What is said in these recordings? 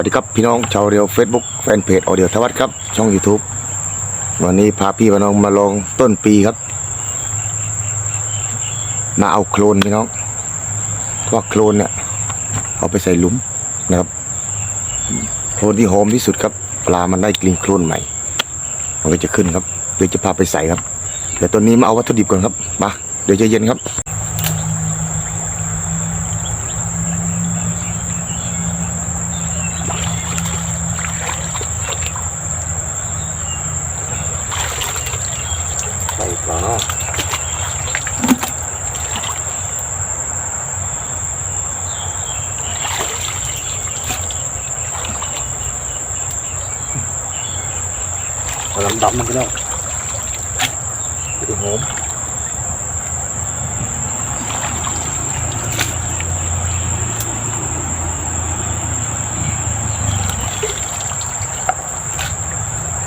วัสดีครับพี่น้องชาวเรียว Facebook แฟนเพจออเดียวทวัฒครับช่อง YouTube วันนี้พาพี่พี่น้องมาลองต้นปีครับมาเอาโคลนพี่น้องเพราะว่าโคลนเนี่ยเอาไปใส่หลุมนะครับโคลนที่หอมที่สุดครับปลามันได้กลิ่นโคลนใหม่มันก็จะขึ้นครับเดี๋ยวจะพาไปใส่ครับเดี๋ยวตอนนี้มาเอาวัตถุดิบก่อนครับมาเดี๋ยวจะเย็นครับ ใส่ก่อนเนาะ เอาลำดับมันก็ได้ดูหอม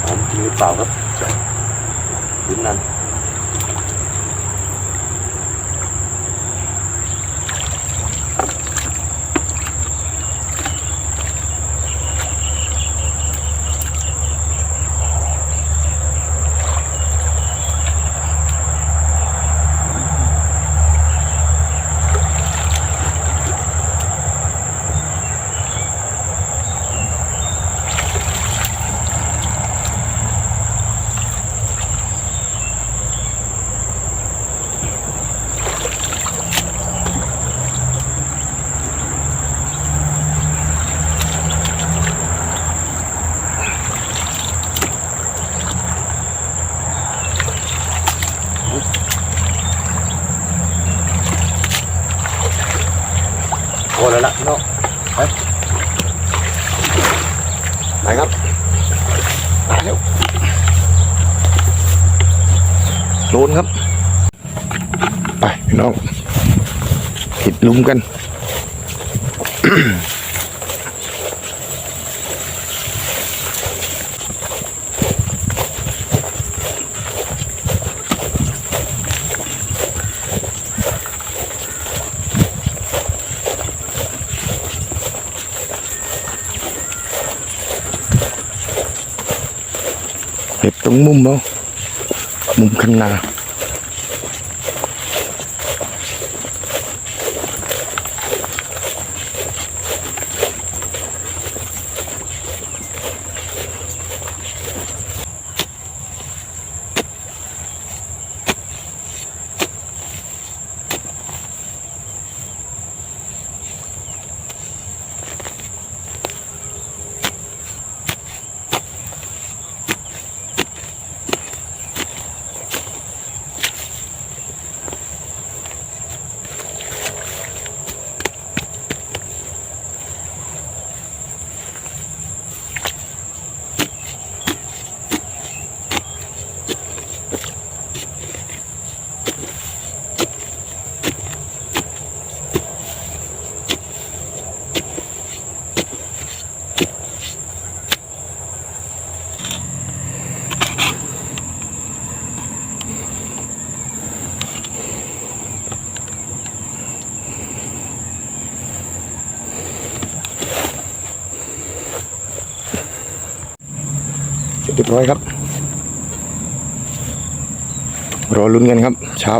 หอมจริงหรือเปล่าครับลิ้นนั่น โอ้แล้วล่ะพี่น้องไปไปครับมาเร็ว โลนครับ ไปพี่น้องผิดลุมกันเห็ดตรงมุมเนาะ มุมข้นนา เสร็จเรียบร้อยครับ รอลุ้นกันครับ เช้า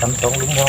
ทำสอ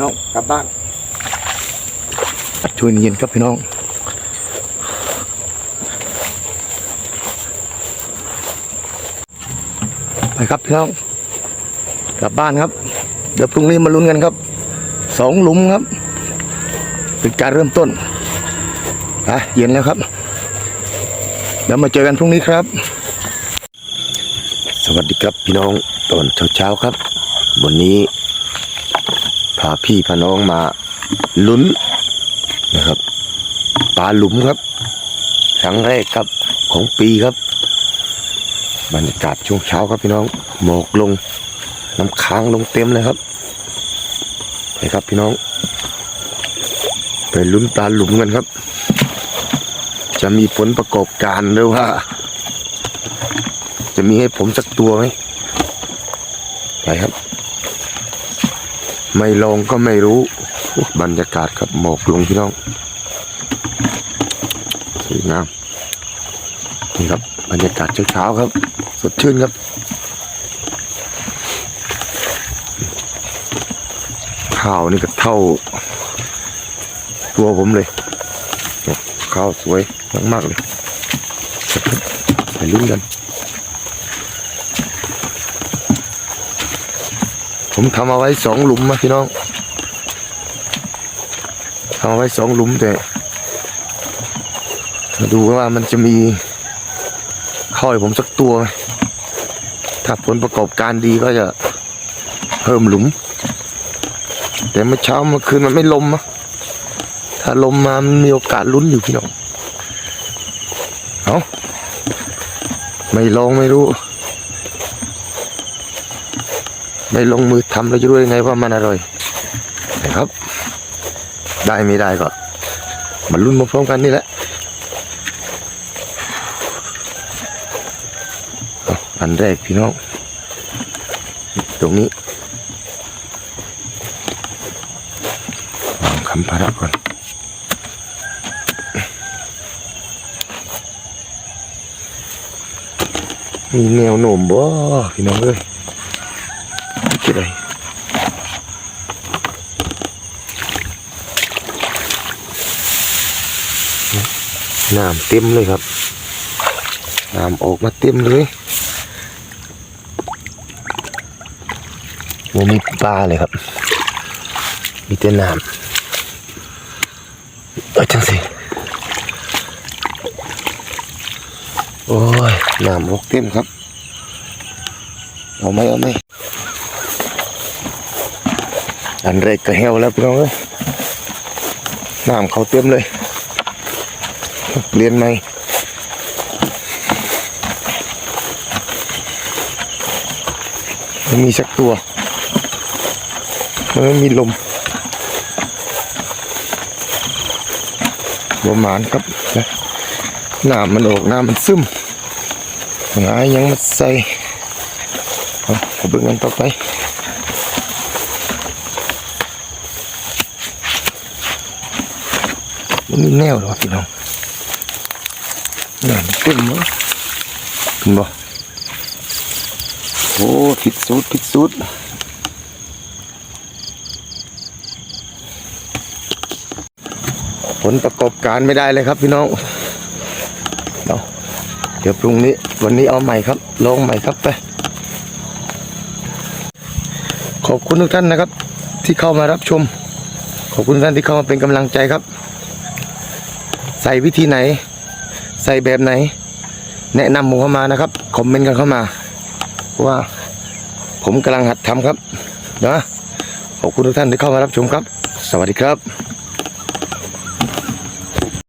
น้องกลับบ้านช่วยเย็นครับพี่น้องไปครับพี่น้องกลับบ้านครับ เดี๋ยวพรุ่งนี้มาลุ้นกันครับสองหลุมครับ เป็นการเริ่มต้นไปเย็นแล้วครับเดี๋ยวมาเจอกันพรุ่งนี้ครับ สวัสดีครับพี่น้องตอนเช้าๆครับ วันนี้พาพี่พาน้องมาลุ้นนะครับปลาหลุมครับครั้งแรกครับของปีครับ บรรยากาศช่วงเช้าครับพี่น้องหมอกลง น้ำค้างลงเต็มเลยครับไปครับพี่น้อง ไปลุ้นปลาหลุมกันครับ จะมีผลประกอบการหรือว่า จะมีให้ผมสักตัวไหมไปครับ ไม่ลองก็ไม่รู้บรรยากาศครับหมอกลงพี่น้องสวยงามนี่ครับบรรยากาศเช้าๆครับ สดชื่นครับข้าวนี่ก็เท่า ตัวผมเลยเนี่ยข้าวสวยมากๆเลยไปลุ้นกัน ผมทำเอาไว้สองหลุมนะพี่น้องทำเอาไว้สองหลุมแต่มาดูว่ามันจะมีเข้าให้ผมสักตัวไหมถ้าผลประกอบการดีก็จะเพิ่มหลุม แต่เมื่อเช้าเมื่อคืนมันไม่ลมอะถ้าลมมามันมีโอกาสลุ้นอยู่พี่น้อง เอาไม่ลองไม่รู้ ไม่ลงมือทำเราจะรู้ยังไงว่ามันอร่อยนะครับ ได้ไม่ได้ก็มาลุ้นมาพร้อมกันนี่แหละอันแรกพี่น้อง ตรงนี้วางคำพาระก่อนมีแนวโน้มบ่พี่น้องเอ้ย กี่ไรน้ำเต็มเลยครับน้ำออกมาเต็มเลยมมีปลาเลยครับ มีแต่น้ำเออจังสิโอ้ยน้ำออกเต็มครับ เอาไหมเอาไหม อันแรกก็แห้วแล้วพี่น้องเอ้ยน้ำเขาเต็มเลยเปลี่ยนไหมไม่มีสักตัว มันไม่มีลมประมาณครับนะน้ำมันออกน้ำมันซึมหงายยังมาใส่เอาไปเบิ่งกันต่อไป มันมีแนวหรอพี่น้องนี่นขึ้นมั้งขึ้นบ่โอ้ผิดสูตรผิดสูตรผลประกอบการไม่ได้เลยครับพี่น้องเนาเดี๋ยวพรุ่งนี้วันนี้เอาใหม่ครับ ลงใหม่ครับไป ขอบคุณทุกท่านนะครับ ที่เข้ามารับชม ขอบคุณท่านที่เข้ามาเป็นกำลังใจครับ ใส่วิธีไหน ใส่แบบไหน แนะนำผมเข้ามานะครับคอมเมนต์กันเข้ามา ว่าผมกำลังหัดทำครับนะขอบคุณทุกท่านที่เข้ามารับชมครับ สวัสดีครับ